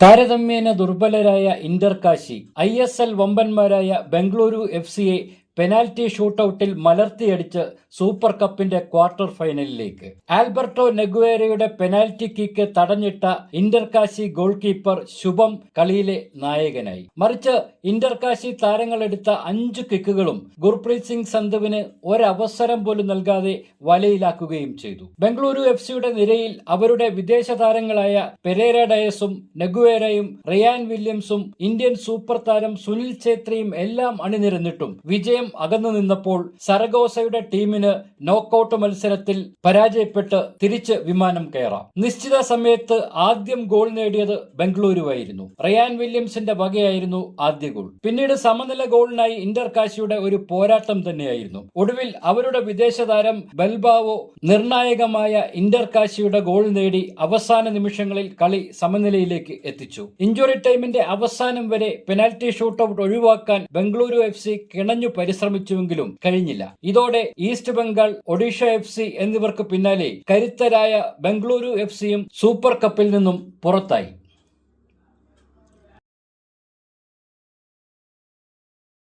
താരതമ്യേന ദുർബലരായ Inter Kashi I S L വമ്പന്മാരായ ബംഗളൂരു എഫ് സിയെ പെനാൽറ്റി ഷൂട്ടൌട്ടിൽ മലർത്തിയടിച്ച് സൂപ്പർ കപ്പിന്റെ ക്വാർട്ടർ ഫൈനലിലേക്ക്. ആൽബർട്ടോ നെഗുവേരയുടെ പെനാൽറ്റി കിക്ക് തടഞ്ഞിട്ട ഇന്റർകാശി ഗോൾ കീപ്പർ ശുഭം കളിയിലെ നായകനായി. മറിച്ച് ഇന്റർകാശി താരങ്ങളെടുത്ത അഞ്ച് കിക്കുകളും ഗുർപ്രീത് സിംഗ് സന്ധുവിന് ഒരവസരം പോലും നൽകാതെ വലയിലാക്കുകയും ചെയ്തു. ബംഗളൂരു എഫ് സിയുടെ നിരയിൽ അവരുടെ വിദേശ താരങ്ങളായ പെരേര ഡയസും നെഗുവേരയും റിയാൻ വില്യംസും ഇന്ത്യൻ സൂപ്പർ താരം സുനിൽ ഛേത്രിയും എല്ലാം അണിനിരന്നിട്ടും വിജയം അകന്നു നിന്നപ്പോൾ സരഗോസയുടെ ടീമിന് നോക്കൌട്ട് മത്സരത്തിൽ പരാജയപ്പെട്ട് തിരിച്ച് വിമാനം കയറാം. നിശ്ചിത സമയത്ത് ആദ്യം ഗോൾ നേടിയത് ബംഗളൂരുവായിരുന്നു. റയാൻ വില്യംസിന്റെ വകയായിരുന്നു ആദ്യ ഗോൾ പിന്നീട് സമനില ഗോളിനായി ഇന്റർ കാശിയുടെ ഒരു പോരാട്ടം തന്നെയായിരുന്നു. ഒടുവിൽ അവരുടെ വിദേശ താരം ബൽബാവോ നിർണായകമായ ഇന്റർ കാശിയുടെ ഗോൾ നേടി അവസാന നിമിഷങ്ങളിൽ കളി സമനിലയിലേക്ക് എത്തിച്ചു. ഇഞ്ചുറി ടൈമിന്റെ അവസാനം വരെ പെനാൽറ്റി ഷൂട്ടൌട്ട് ഒഴിവാക്കാൻ ബംഗളൂരു എഫ് സി കിണഞ്ഞു പരിശ്രമിച്ചുവെങ്കിലും കഴിഞ്ഞില്ല. ഇതോടെ East Bengal Odisha F C എന്നിവർക്ക് പിന്നാലെ കരുത്തരായ ബംഗളൂരു എഫ് സിയും സൂപ്പർ കപ്പിൽ നിന്നും പുറത്തായി.